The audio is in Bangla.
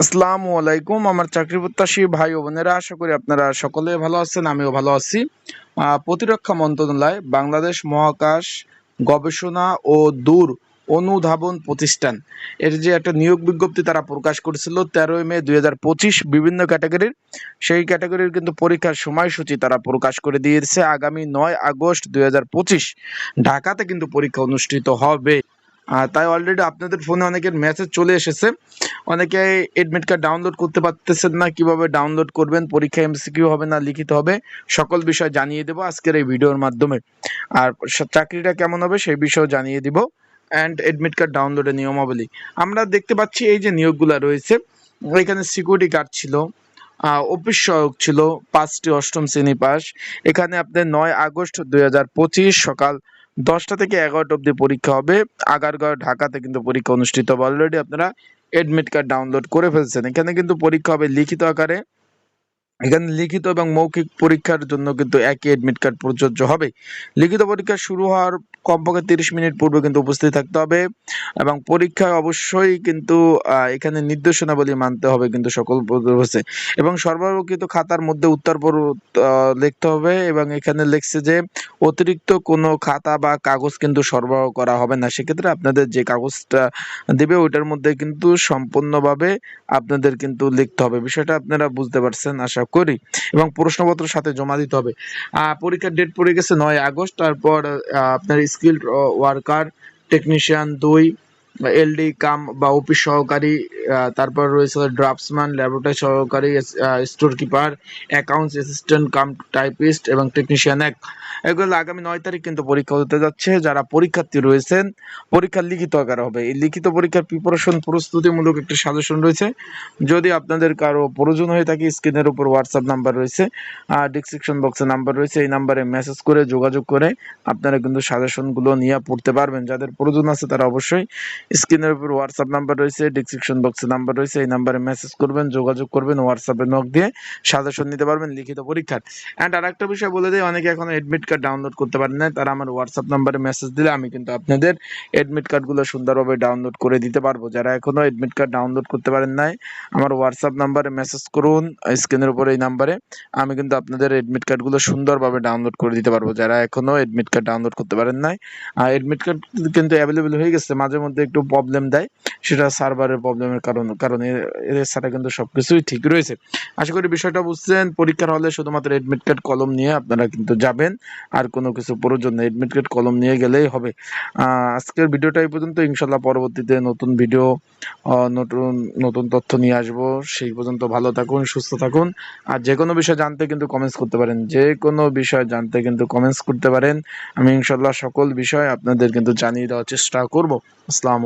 আসসালামু আলাইকুম, আমার চাকরি প্রত্যাশী ভাই ও বোনেরা, আশা করি আপনারা সকলে ভালো আছেন, আমিও ভালো আছি। প্রতিরক্ষা মন্ত্রণালয়, বাংলাদেশ মহাকাশ গবেষণা ও দূর অনুধাবন প্রতিষ্ঠান। এর যে একটা নিয়োগ বিজ্ঞপ্তি তারা প্রকাশ করেছিল তেরোই মে দুই হাজার পঁচিশ, বিভিন্ন ক্যাটাগরির, সেই ক্যাটাগরির কিন্তু পরীক্ষার সময়সূচি তারা প্রকাশ করে দিয়েছে আগামী নয় আগস্ট দুই হাজার পঁচিশ। ঢাকাতে কিন্তু পরীক্ষা অনুষ্ঠিত হবে। তাই অলরেডি আপনাদের ফোনে অনেকের মেসেজ চলে এসেছে। অনেকে এডমিট কার্ড ডাউনলোড করতে পারতেছেন না, কীভাবে ডাউনলোড করবেন, পরীক্ষা এমসিকিউ হবে না, লিখিত হবে, সকল বিষয় জানিয়ে দেবো আজকের এই ভিডিওর মাধ্যমে। আর চাকরিটা কেমন হবে সেই বিষয়েও জানিয়ে দিব। অ্যান্ড এডমিট কার্ড ডাউনলোডের নিয়মাবলী। আমরা দেখতে পাচ্ছি এই যে নিয়োগগুলো রয়েছে। এখানে সিকিউরিটি গার্ড ছিল অফিস সহায়ক ছিল, পাঁচটি অষ্টম শ্রেণি পাস এখানে আপনার নয় আগস্ট দু হাজার পঁচিশ সকাল দশটা থেকে এগারোটা অব্দি পরীক্ষা হবে। আগারগাঁও, ঢাকাতে কিন্তু পরীক্ষা অনুষ্ঠিত হবে। অলরেডি আপনারা এডমিট কার্ড ডাউনলোড করে ফেলছেন। এখানে কিন্তু পরীক্ষা হবে লিখিত আকারে। এখানে লিখিত এবং মৌখিক পরীক্ষার জন্য কিন্তু একই এডমিট কার্ড প্রযোজ্য হবে। লিখিত পরীক্ষা শুরু হওয়ার কমপক্ষে তিরিশ মিনিট পূর্বে কিন্তু উপস্থিত থাকতে হবে এবং পরীক্ষায় অবশ্যই কিন্তু এখানে নির্দেশনাবলী মানতে হবে কিন্তু সকল হচ্ছে এবং সর্বকৃত খাতার মধ্যে উত্তর লিখতে হবে এবং এখানে লিখছে যে, অতিরিক্ত কোনো খাতা বা কাগজ কিন্তু সরবরাহ করা হবে না। সেক্ষেত্রে আপনাদের যে কাগজটা দেবে ওইটার মধ্যে কিন্তু সম্পূর্ণভাবে আপনাদের কিন্তু লিখতে হবে। বিষয়টা আপনারা বুঝতে পারছেন, আশা করি এবং প্রশ্নপত্র সাথে জমা দিতে হবে। পরীক্ষার ডেট পড়ে গেছে নয় আগস্ট, তারপর আপনার স্কিল ওয়ার্কার টেকনিশিয়ান দুই এলডি কাম বা অফিস সহকারী তারপর রয়েছে ড্রাফটসম্যান, ল্যাবরেটরি সহকারী store keeper accounts assistant, cum typist এবং টেকনিশিয়ান এক। এগুলো আগামী নয় তারিখ কিন্তু পরীক্ষা হতে যাচ্ছে। যারা পরীক্ষার্থী রয়েছেন, পরীক্ষার লিখিত আকারে হবে। এই লিখিত পরীক্ষার প্রিপারেশন প্রস্তুতিমূলক একটি সাজেশন রয়েছে। যদি আপনাদের কারও প্রয়োজন হয়ে থাকে, স্ক্রিনের উপর হোয়াটসঅ্যাপ নাম্বার রয়েছে, আর ডিসক্রিপশন বক্সে নাম্বার রয়েছে। এই নাম্বারে মেসেজ করে, যোগাযোগ করে আপনারা কিন্তু সাজেশনগুলো নিয়ে পড়তে পারবেন। যাদের প্রয়োজন আছে তারা অবশ্যই স্ক্রিনের উপর হোয়াটসঅ্যাপ নাম্বার রয়েছে ডিসক্রিপশন বক্সে নাম্বার রয়েছে, এই নাম্বারে মেসেজ করবেন, যোগাযোগ করবেন হোয়াটসঅ্যাপে নক দিয়ে সাজেশন নিতে পারবেন লিখিত পরীক্ষার। অ্যান্ড আর একটা বিষয় বলে দিই, অনেকে এখনও এডমিট কার্ড ডাউনলোড করতে পারেন না তারা আমার হোয়াটসঅ্যাপ নাম্বারে মেসেজ দিলে আমি কিন্তু আপনাদের এডমিট কার্ডগুলো সুন্দরভাবে ডাউনলোড করে দিতে পারব। যারা এখনও এডমিট কার্ড ডাউনলোড করতে পারেন নাই, আমার হোয়াটসঅ্যাপ নাম্বারে মেসেজ করুন, স্ক্রিনের উপর এই নাম্বারে আমি কিন্তু আপনাদের এডমিট কার্ডগুলো সুন্দরভাবে ডাউনলোড করে দিতে পারব। যারা এখনও এডমিট কার্ড ডাউনলোড করতে পারেন নাই, আর এডমিট কার্ড কিন্তু অ্যাভেলেবেল হয়ে গেছে, মাঝে মধ্যে একটু প্রবলেম দেয়, সেটা সার্ভারের প্রবলেমের কারণ, কারণে এছাড়া কিন্তু সবকিছুই ঠিক রয়েছে। আশা করি বিষয়টা বুঝছেন, পরীক্ষার হলে শুধুমাত্র এডমিট কার্ড কলম নিয়ে আপনারা কিন্তু যাবেন, আর কোনো কিছু প্রয়োজন নেই। এডমিট কার্ড কলম নিয়ে গেলেই হবে। আজকের ভিডিওটা এই পর্যন্ত ইনশাল্লাহ পরবর্তীতে নতুন ভিডিও নতুন নতুন তথ্য নিয়ে আসব। সেই পর্যন্ত ভালো থাকুন, সুস্থ থাকুন। আর যে কোনো বিষয় জানতে কিন্তু কমেন্টস করতে পারেন। যে কোনো বিষয় জানতে কিন্তু কমেন্টস করতে পারেন। আমি ইনশাল্লাহ সকল বিষয় আপনাদের কিন্তু জানিয়ে দেওয়ার চেষ্টা করব। আসসালাম